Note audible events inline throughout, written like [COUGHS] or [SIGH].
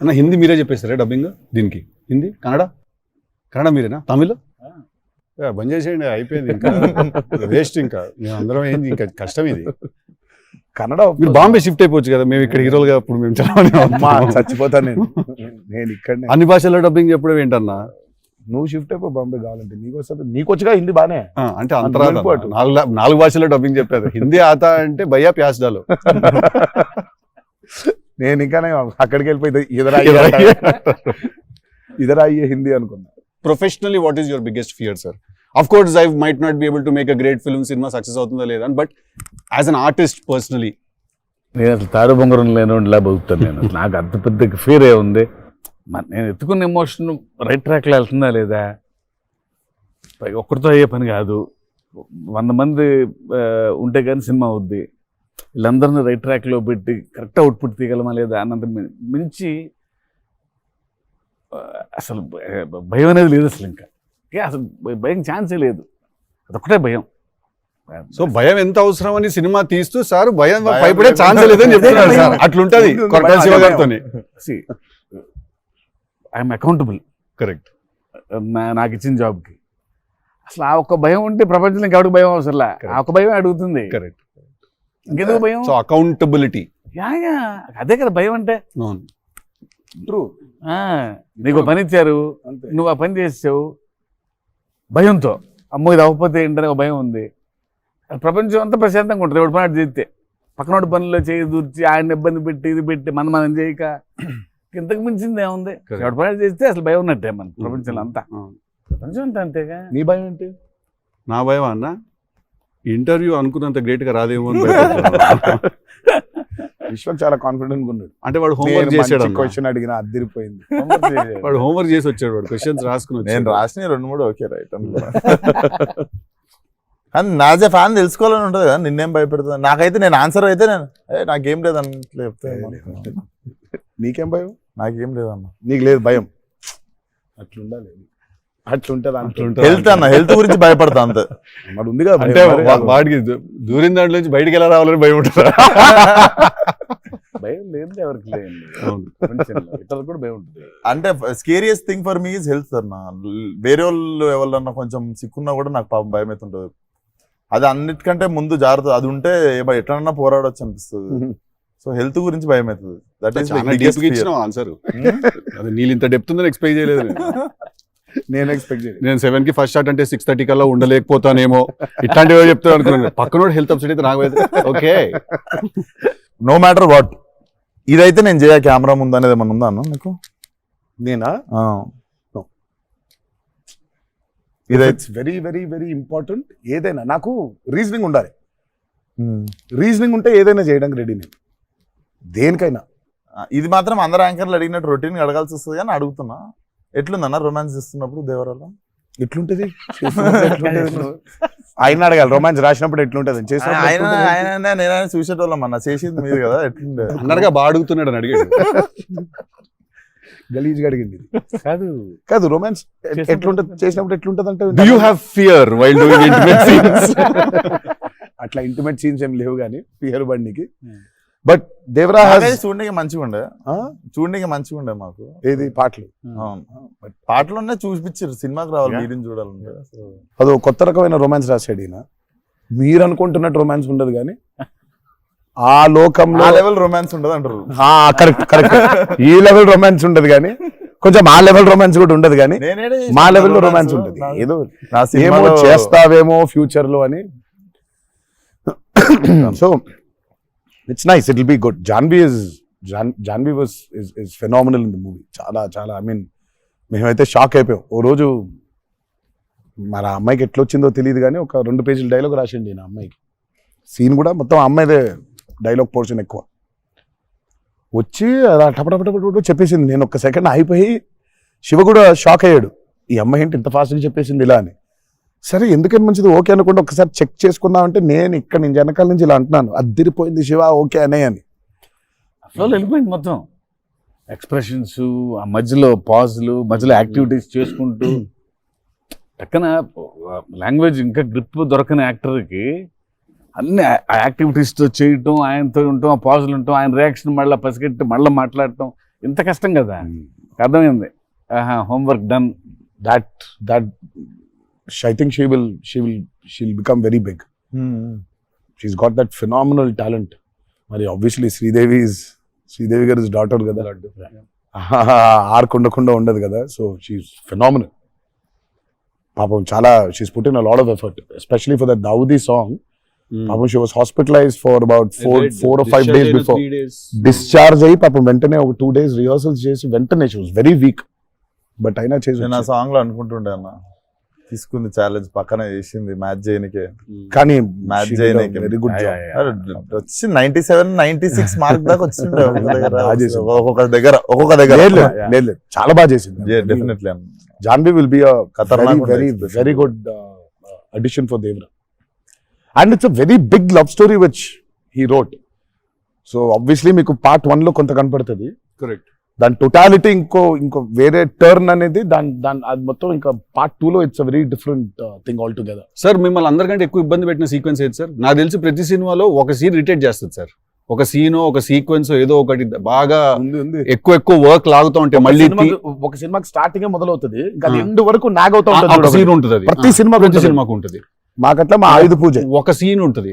అన్న హిందీ మీరే చెప్పేస్తారా డబ్బింగ్ దీనికి? హిందీ? కన్నడ? కన్నడ మీరేనా? తమిళ్? బంద్ చేసేయండి అయిపోయింది ఇంకా. వేస్ట్ ఇంకా. మేము అందరం ఏంది ఇంకా కష్టం ఇది. కన్నడ మీరు బాంబే షిఫ్ట్ అయిపోవచ్చు కదా మేము ఇక్కడ హీరోలుగా ఇప్పుడు మేము అమ్మా చచ్చిపోతాను నేను. నేను ఇక్కడనే. అన్ని భాషల్లో డబ్బింగ్ చెప్పడం ఏంటన్నా? నువ్వు షిఫ్ట్ అయిపో బాంబే కావాలంటే. నీకు వస్తుంది నీకు వచ్చుగా హిందీ బానే. అంటే అంతరా వెళ్ళిపోటు. నాలుగు నాలుగు భాషల్లో డబ్బింగ్ చెప్పారు. హిందీ ఆత అంటే భయ్యా ప్యాస్ డాలో [LAUGHS] నేను ఇంకానే అక్కడికి వెళ్ళిపోయి ఇదరా ఇదరా [LAUGHS] అయ్యే. హిందీ అనుకున్నా. Professionally what is your biggest fear sir of course I might not be able to make a great film cinema success అవుతుందా లేదా but as an artist personally నేను అసలు తాడు బొంగరం లేనిలా బతుకుతాను నేను. నాకు అంత పెద్ద ఫీర్ ఏ ఉంది. మరి నేను ఎత్తుకున్న ఎమోషన్ రైట్ ట్రాక్లో వెళ్తుందా లేదా? ఒక్కరితో అయ్యే పని కాదు. వంద మంది ఉంటే కానీ సినిమా అవుద్ది. వీళ్ళందరినీ రైట్ ట్రాక్లో పెట్టి కరెక్ట్ అవుట్పుట్ తీయగలమా లేదా అన్నంత మించి అసలు భయ- అనేది లేదు అసలు ఇంకా. ఏ అసలు భయ- ఛాన్సే లేదు. అదొక్కటే భయం. సో భయం ఎంత అవసరం అని సినిమా తీస్తూ సార్ భయం భయం భయపడే లేదు. ఛాన్స్ లేదని చెప్తున్నారు సార్. అట్లుంటది కొరటాల శివ. గారితో ఐఎమ్ అకౌంటబుల్ కరెక్ట్ నాకు ఇచ్చిన జాబ్కి అసలు ఆ ఒక్క భయం ఉంటే ప్రపంచంలో ఇంకెవరికి భయం అవసరంలా? ఆ ఒక్క భయం అడుగుతుంది. కరెక్ట్ ఇంకెందుకు భయం? So accountability yeah, yeah. అదే కదా భయం అంటే. అవును. ట్రూ ఆ, నీకు పని ఇచ్చారు. నువ్వు ఆ పని చేసావు భయంతో. అమ్మో ఇది అవ్వకపోతే ఏంటనే ఒక భయం ఉంది. ప్రపంచం అంతా ప్రశాంతంగా ఉంటుంది. ఎవడు పని చేస్తే. పక్కనోడి పనుల్లో చేయి దూర్చి ఆయన ఇబ్బంది పెట్టి ఇది పెట్టి మనం మనం చేయక. ఇంతకు మించింది ఏముంది. ఎవడు పని చేస్తే అసలు భయం ఉన్నట్టే మన ప్రపంచంలో అంతా. అవును. ప్రపంచం అంతా అంతేగా. నీ భయం ఏంటి? నా భయం అన్న? ఇంటర్వ్యూ అనుకున్నంత గ్రేట్గా రాదేమో అని. [LAUGHS] విశ్వం చాలా కాన్ఫిడెంట్గా ఉన్నాడు. అంటే వాడు హోంవర్క్ అన్న. క్వశ్చన్ అడిగిన అద్దరిపోయింది. వాడు హోంవర్క్ చేసి వచ్చాడు వాడు క్వశ్చన్స్ రాసుకుని నేను. రాసిన రెండు మూడు ఓకే రైట్ కానీ నాజే ఫ్యాన్ తెలుసుకోవాలని ఉంటుంది కదా నిన్నేం భయపెడుతుంది? నాకైతే నేను ఆన్సర్ అయితే నేను నాకేం లేదు అన్నట్లు చెప్తే నీకేం భయం? నాకేం లేదన్న నీకు లేదు భయం. అట్లుండాలి. అట్లుంటది అట్లుంటది. హెల్త్ అన్న హెల్త్ గురించి భయపడతా అంతే. మరి ఉంది కదా. అంటే వాడికి దూరిన దాంట్లో నుంచి బయటికి ఎలా రావాలని భయం ఉంటుందా? భయం లేదు ఎవరికి లేదు కూడా భయం ఉంటుంది. అంటే scariest thing for me is health అన్న. వేరే వాళ్ళు ఎవరన్నా కొంచెం సిక్కున్నా కూడా నాకు పాపం భయం అవుతుంటుంది అది అన్నిటికంటే ముందు జాగ్రత్త అది ఉంటే ఏమో ఎట్లన్నా పోరాడొచ్చు అనిపిస్తుంది. సో హెల్త్ గురించి భయం అవుతుంది. దట్ ఈస్ ఇచ్చిన ఆన్సర్ అది నీళ్ళు ఇంత డెప్త్ ఉందని ఎక్స్పెక్ట్ చేయలేదు [LAUGHS] నేను. ఎక్స్పెక్ట్ చేయలేదు. నేను సెవెన్కి ఫస్ట్ షాట్ అంటే సిక్స్ థర్టీ కల్లా ఉండలేకపోతానేమో. ఇట్లాంటివి చెప్తాను అనుకున్నాను పక్కనోడు హెల్త్ అప్సెట్ అయితే నాకు ఓకే. నో మ్యాటర్ వాట్ ఇదైతే నేను చేయ కెమెరా ముందు అనేది ఏమన్నా ఉందా అన్న నీకు? నేనా? ఆ. No. ఇదైతే it's very very very important ఏదైనా నాకు రీజనింగ్ ఉండాలి. రీజనింగ్ ఉంటే ఏదైనా చేయడానికి రెడీ నేను. దేనికైనా. ఇది మాత్రం అందరు యాంకర్లు అడిగినట్టు రొటీన్ అడగాల్సి వస్తుంది కానీ అడుగుతున్నా. ఎట్లుందన్న రొమాన్స్ ఇస్తున్నప్పుడు దేవరాలో? ఎట్లుంటది? [LAUGHS] ఆయన అడగాలి రొమాన్స్ రాసినప్పుడు ఎట్లుంటది? చేసినప్పుడు ఆయన? ఆయన నేనైనా చూసేటోళ్ళం అన్న. చేసింది మీరు కదా ఎట్లుండే? అన్నట్టుగా బాగా అడుగుతున్నాడు అని అడిగాడు. గలీజ్గా అడిగింది ఇది. కాదు. కాదు రొమాన్స్ ఎట్లుంటది? చేసినప్పుడు ఎట్లుంటది అంటే do you have fear while doing intimate scenes అట్లా ఇంటిమేట్ సీన్స్ ఏం లేవు కానీ పియర్ బండికి. బట్ దేవరా చూడడానికి మంచిగా ఉండే? చూడడానికి మంచిగా ఉండే మాకు. ఏది? పాటలు. బట్ పాటలోనే చూపించారు సినిమాకి రావాలి. మీడియం చూడాలంటే. అదో కొత్త రకమైన రొమాన్స్ రాశాడు ఈయన. మీరు అనుకుంటున్నట్టు రొమాన్స్ ఉండదు కానీ ఆ లోకంలో లెవెల్ రొమాన్స్ ఉండదు అంటారు. కరెక్ట్ కరెక్ట్ ఈ లెవెల్ రొమాన్స్ ఉండదు కానీ కొంచెం ఆ లెవెల్ రొమాన్స్ కూడా ఉండదు కానీ మా లెవెల్లో. రొమాన్స్ ఉంటుంది ఏదో నా ఏమో చేస్తావేమో ఫ్యూచర్లో అని. [COUGHS] So it's nice it will be good Janhvi is Janhvi was is is phenomenal in the movie చాలా చాలా. ఐ మీన్ మేమైతే షాక్ అయిపోయాం. ఓ రోజు మరి ఆ అమ్మాయికి ఎట్లా వచ్చిందో తెలియదు కానీ ఒక రెండు పేజీల డైలాగ్ రాసిండి నా అమ్మాయికి. సీన్ కూడా మొత్తం ఆ అమ్మాయిదే డైలాగ్ పోర్షన్ ఎక్కువ. వచ్చి అలా టపటపటపట చెప్పేసింది. నేను ఒక సెకండ్ అయిపోయి శివ కూడా షాక్ అయ్యాడు. ఈ అమ్మాయి ఏంటి ఇంత ఫాస్ట్గా చెప్పేసింది ఇలా అని. సరే ఎందుకని మంచిది? ఓకే అనుకుంటే ఒకసారి చెక్ చేసుకుందాం అంటే నేను ఇక్కడ నుంచి వెనకాల నుంచి ఇలా అంటున్నాను. అద్దిరిపోయింది శివ ఓకే అనే అని. ఫ్లో వెళ్ళిపోయింది మొత్తం. ఎక్స్ప్రెషన్స్ ఆ మధ్యలో పాజ్లు మధ్యలో యాక్టివిటీస్ చేసుకుంటూ పక్కన లాంగ్వేజ్ ఇంకా గ్రిప్ దొరకని యాక్టర్కి అన్ని ఆ యాక్టివిటీస్తో చేయటం ఆయనతో ఉండటం ఆ పాజులు ఉండటం ఆయన రియాక్షన్ మళ్ళీ పసిగట్టి మళ్ళీ మాట్లాడటం ఇంత కష్టం కదా. అర్థమైంది? ఆహా homework done that that I think she will she will she'll become very big. She's got that phenomenal talent. మరి ఆబ్వియస్లీ శ్రీదేవి ఇస్ శ్రీదేవి గారి డాటర్ కదా. ఆర్క్ ఉండకుండా ఉండదు కదా. సో షీఈ్ ఫినామినల్ పాపం చాలా she's put in a lot of effort especially for the Daavudi song పాపం she was hospitalised for about four four five days before discharge అయ్యి పాపం వెంటనే ఒక టూ డేస్ రిహర్సల్స్ చేసి వెంటనే she was very weak but అయినా చేసి సాంగ్లో అనుకుంటుండే అన్న. తీసుకుంది ఛాలెంజ్ పక్కన చేసింది మ్యాచ్ చేయనికే కానీ మ్యాచ్ చేయనీకి వెరీ గుడ్ జాబ్ వచ్చి ninety seven ninety six mark దాకా వచ్చిండే ఒక్కొక్క దగ్గర. ఒక్కొక్క దగ్గర. లేదు. చాలా బాగా చేసింది definitely Janhvi will be Khatarnak very. Very good audition for Devara and it's a very big love story which he wrote so obviously మీకు పార్ట్ వన్లో కొంత కనపడుతుంది. కరెక్ట్ దాని టోటాలిటీ ఇంకో ఇంకో వేరే టర్న్ అనేది దాని దాని అది మొత్తం ఇంకా పార్ట్ టూ లో it's very different thing all together sir మిమ్మల్ని అందరికంటే ఎక్కువ ఇబ్బంది పెట్టిన సీక్వెన్స్ ఏది సార్ నాకు తెలిసి ప్రతి సినిమాలో ఒక సీన్ రిటేట్ చేస్తుంది సార్ ఒక సీన్ ఒక సీక్వెన్స్ ఏదో ఒకటి బాగా ఎక్కువ ఎక్కువ వర్క్ లాగుతూ ఉంటే మళ్ళీ ఒక సినిమాకి స్టార్టింగ్ మొదలవుతుంది ఇంకా. ఎండ్ వరకు నాగ్ అవుతా ఉంటుంది ప్రతి ఆ, సినిమాకి ప్రతి. సినిమాకు ఉంటుంది. మాకట్లా మా ఆయుధ పూజ. ఒక సీన్ ఉంటుంది.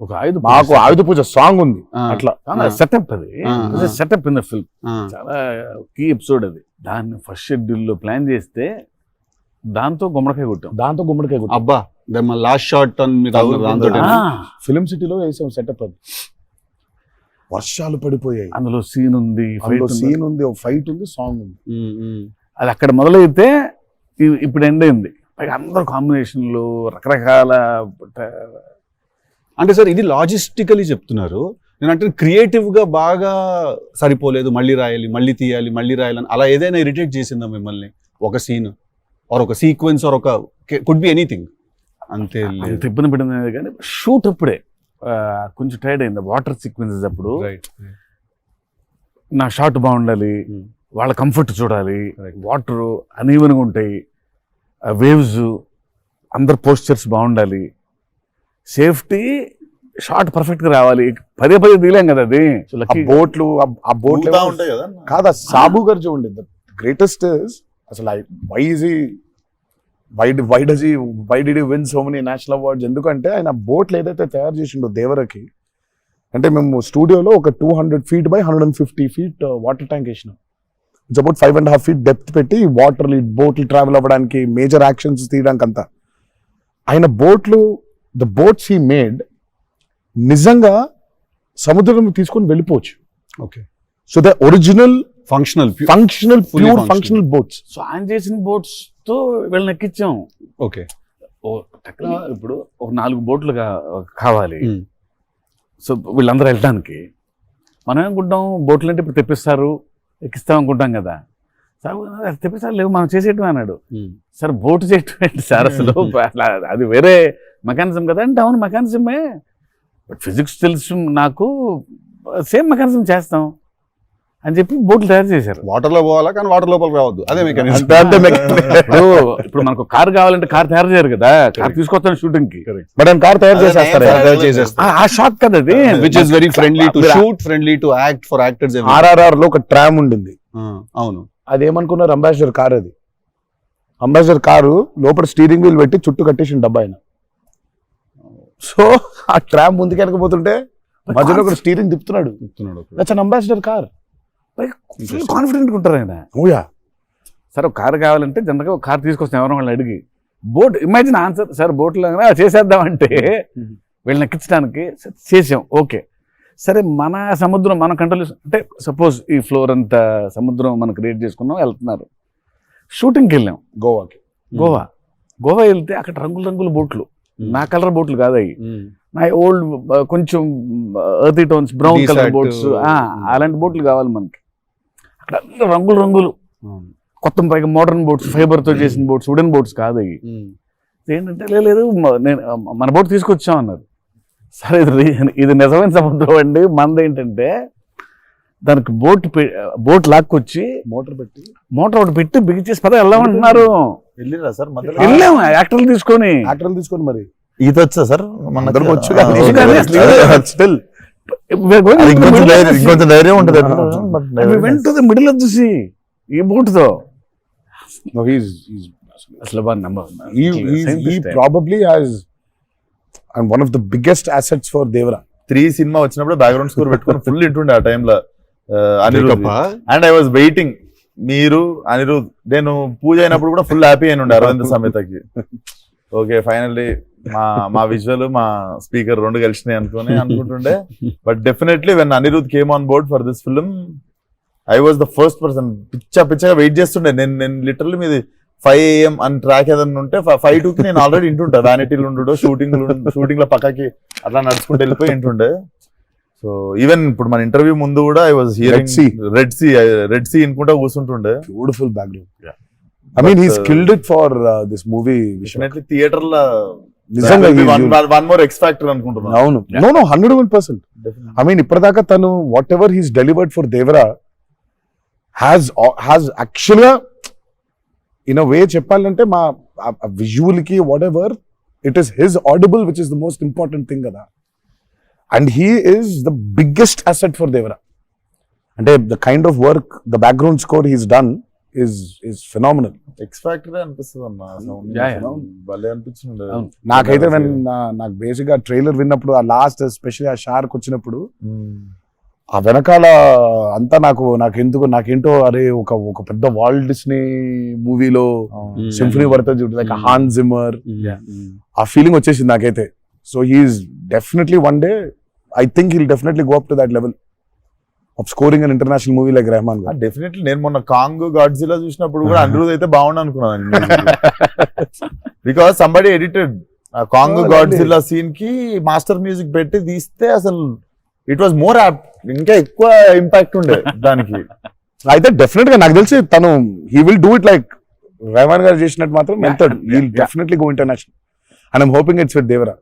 ఒక ఐదు మాకు ఆయుధ పూజ సాంగ్ ఉంది. అట్లా. సెటప్ అది. సెటప్ ఇన్ ద ఫిల్మ్ చాలా కీ ఎపిసోడ్ అది. దాన్ని ఫస్ట్ షెడ్యూల్లో ప్లాన్ చేస్తే దాంతో గుమ్మడికాయ కొట్టాం. దాంతో గుమ్మడికాయ కొట్టాం. అబ్బా లాస్ట్ షాట్ ఫిలిం సిటీలో వేసాం సెటప్ అది. వర్షాలు పడిపోయాయి. అందులో సీన్ ఉంది. సీన్ ఉంది. ఒక ఫైట్ ఉంది సాంగ్ ఉంది. అది అక్కడ మొదలైతే ఇ- ఇప్పుడు ఎండ్ అయింది. పైగా అందరు కాంబినేషన్లు రకరకాల అంటే సార్ ఇది లాజిస్టికలీ చెప్తున్నారు. నేను అంటే క్రియేటివ్గా బాగా సరిపోలేదు మళ్ళీ రాయాలి మళ్ళీ తీయాలి మళ్ళీ రాయాలని అలా ఏదైనా ఇరిటేట్ చేసిందా మిమ్మల్ని? ఒక సీన్ ఆర్ ఒక సీక్వెన్స్ ఆర్ ఒక కుడ్ బి ఎనీథింగ్ అంతే అంత ఇబ్బంది పడింది కానీ షూట్ అప్పుడే కొంచెం టైర్డ్ అయింది. వాటర్ సీక్వెన్సెస్ అప్పుడు రైట్ నా షాట్ బాగుండాలి Hmm. వాళ్ళ కంఫర్ట్ చూడాలి. వాటర్ అనీవెన్గా ఉంటాయి వేవ్స్ అందరు పోస్చర్స్ బాగుండాలి సేఫ్టీ షాట్ పర్ఫెక్ట్గా రావాలి. పదే పదే దిగలేం కదా అది? ఆ బోట్లు ఆ- ఆ బోట్ ఊగుతా ఉంటాయి కదా? కాదా సాబు గారు చూడండి ద గ్రేటెస్ట్ అసలు why is why why does why did win so many national awards ఎందుకంటే ఆయన బోట్లు ఏదైతే తయారు చేసిండో దేవరకి అంటే మేము స్టూడియోలో ఒక two hundred feet by hundred and fifty feet water tank వేసినాం. It's about five and half feet depth పెట్టి వాటర్ బోట్లు ట్రావెల్ అవ్వడానికి మేజర్ యాక్షన్స్ తీయడానికి అంతా ఆయన బోట్లు ద బోట్స్ హీ మేడ్ నిజంగా సముద్రం తీసుకొని వెళ్ళిపోవచ్చు. Okay. So the original functional functional pure functional. Functional boats so ఆయన చేసిన బోట్స్తో వీళ్ళని ఎక్కించాం ఓకే ఇప్పుడు ఒక నాలుగు బోట్లు కావాలి. సో వీళ్ళందరూ వెళ్ళడానికి మనం ఏమనుకుంటాం? బోట్లు అంటే ఇప్పుడు తెప్పిస్తారు ఎక్కిస్తాం అనుకుంటాం కదా. సార్ "అది తెప్పిస్తారు? లేవు మనం చేసేయటం అన్నాడు. సార్ బోట్ చేయటం ఏంటి సార్ అసలు? [LAUGHS] అది వేరే మెకానిజం కదా అంటే అవును మెకానిజమే బట్ ఫిజిక్స్ తెలుసు నాకు సేమ్ మెకానిజం చేస్తాం అని చెప్పి బోట్లు తయారు చేశారు. వాటర్లో పోవాలా కానీ వాటర్ లోపల రావద్దు. అదే మెకానిజం [LAUGHS] ఇప్పుడు మనకు కార్ కావాలంటే కార్ తయారు చేయరు కదా కార్ తీసుకొస్తాను షూటింగ్కి బట్ ఆయన కార్ తయారు చేసేస్తారు? ఆ- షాట్ కదా అది. Which is very friendly to shoot friendly to act for actors ఆర్ఆర్ఆర్లో ఒక ట్రామ్ ఉండింది. అవును. అది ఏమనుకున్నారు అంబాసిడర్ కార్ అది. అంబాసిడర్ కారు లోపల స్టీరింగ్ వీల్ పెట్టి చుట్టూ కట్టేసిన డబ్బా ఆయన. సో ఆ ట్రామ్ ముందుకెళ్ళకపోతుంటే మధ్యలో ఒక steering తిప్పుతున్నాడు. That's an Ambassador car full confident ఉంటారు ఆయన. ఓయా సార్ ఒక కార్ కావాలంటే జనరల్గా ఒక కార్ తీసుకొస్తాం ఎవరైనా వాళ్ళని అడిగి బోట్ ఇమాజిన్ ఆన్సర్ సార్ బోట్లో చేసేద్దాం అంటే [LAUGHS] వీళ్ళని ఎక్కించడానికి చేసాం ఓకే సరే మన సముద్రం మన కంట్రోల్ అంటే సపోజ్ ఈ ఫ్లోర్ అంతా సముద్రం మనం క్రియేట్ చేసుకున్నాం వెళ్తున్నారు. షూటింగ్కి వెళ్ళాం. గోవాకి. గోవా. గోవా వెళ్తే అక్కడ రంగుల రంగుల బోట్లు. Hmm. నా కలర్ బోట్లు కాదు అవి. Hmm. నా ఓల్డ్ కొంచెం earthy tones brown colour boats అలాంటి బోట్లు కావాలి మనకి. అక్కడ రంగులు రంగులు. కొత్త పైగా మోడర్న్ బోట్స్ ఫైబర్తో చేసిన బోట్స్ వుడెన్ బోట్స్ కాదు అవి. Hmm. ఏంటంటే "లే, లేదు నేను మన బోట్ తీసుకొచ్చాం అన్నారు. సరే ఇది నిజమైన సముద్రం అండి. మనది ఏంటంటే దానికి బోట్ బోట్ లాక్కొచ్చి మోటార్ పెట్టి. మోటార్ ఒకటి పెట్టి బిగిచేసి పద వెళ్దామంటున్నారు వెళ్ళిరా సార్ వెళ్ళాము యాక్టర్లు తీసుకొని. యాక్టర్లు తీసుకొని మరి. ఈత వచ్చా సార్? మన వచ్చు స్టిల్. ఇంకొంచెం ధైర్యం ఉంటుంది వెంట the middle of the sea ఈ బోట్తో No, he's he's అసలు బాగా నమ్మ he, he's, he probably has and one of the biggest assets for Devara. Three cinema వచ్చినప్పుడు బ్యాక్గ్రౌండ్ స్కోర్ పెట్టుకుని ఫుల్ ఇంటుండే ఆ టైంలో Anirudh? And I was waiting మీరు అనిరుద్ నేను పూజ అయినప్పుడు కూడా ఫుల్ హ్యాపీ అయిన ఉండే అరవింద సమేతకి ఓకే ఫైనల్లీ మా మా విజువల్ మా స్పీకర్ రెండు కలిసినాయి అనుకుని అనుకుంటుండే. But definitely when Anirudh came on board for this film I was the first person పిచ్చా పిచ్చగా వెయిట్ చేస్తుండే. నేను నేను లిటరల్లీ మీది ఫైవ్ ఏఎం అని ట్రాక్ ఏదైనా ఉంటే ఫైవ్ టూకి నేను ఆల్రెడీ ఇంటుంటా వ్యానిటీలు ఉండు షూటింగ్ షూటింగ్లో పక్కకి అట్లా నడుచుకుంటూ వెళ్ళిపోయి ఇంటుండే సో ఈవెన్ ఇప్పుడు మన ఇంటర్వ్యూ ముందు కూడా I was hearing. Red Sea Red Sea ఇన్కుంటా కూర్చుంటుండే. But, he's uh, killed it for uh, this movie. Vishak. Definitely థియేటర్లో నిజంగా వన్ మోర్ ఎక్స్ ఫ్యాక్టర్ అనుకుంటున్నాను. అవును. No no hundred one percent I mean ఇప్పటిదాకా తను whatever he's delivered for Devara has has యాక్చువల్గా in a way చెప్పాలంటే మా విజువల్కి whatever it is his audible which is the most important thing కదా. And he is the biggest asset for Devara అంటే the kind of work the background score he's done is is phenomenal X factor అనిపిస్తుంది అన్న. భలే అనిపించింది. నాకైతే నాకు బేసిక్గా trailer విన్నప్పుడు ఆ లాస్ట్ ఎస్పెషల్లీ ఆ షార్క్ వచ్చినప్పుడు ఆ వెనకాల అంతా నాకు నాకు ఎందుకు నాకేంటో అరే ఒక ఒక పెద్ద వాల్డ్ డిస్నీ మూవీలో. సింఫనీ పడుతుంది చూడు లైక్. Hans Zimmer Yeah. ఆ ఫీలింగ్ వచ్చేసింది నాకైతే. So he's definitely one day I think he'll definitely go up to that level of scoring an international movie like Rahman garu definitely నేను మొన్న Kong Godzilla చూసినప్పుడు కూడా అనిరుద్ అయితే బాగుండు అనుకున్నాను because somebody edited Kong Godzilla సీన్కి మాస్టర్ మ్యూజిక్ పెట్టి తీస్తే అసలు ఇట్ వాస్ మోర్ యాప్ ఇంకా ఎక్కువ ఇంపాక్ట్ ఉండే దానికి. అయితే డెఫినెట్గా నాకు తెలిసి తను he will do it like Rahman garu చేసినట్టు మాత్రం వెళ్తాడు he definitely go international and I'm hoping it's with Devara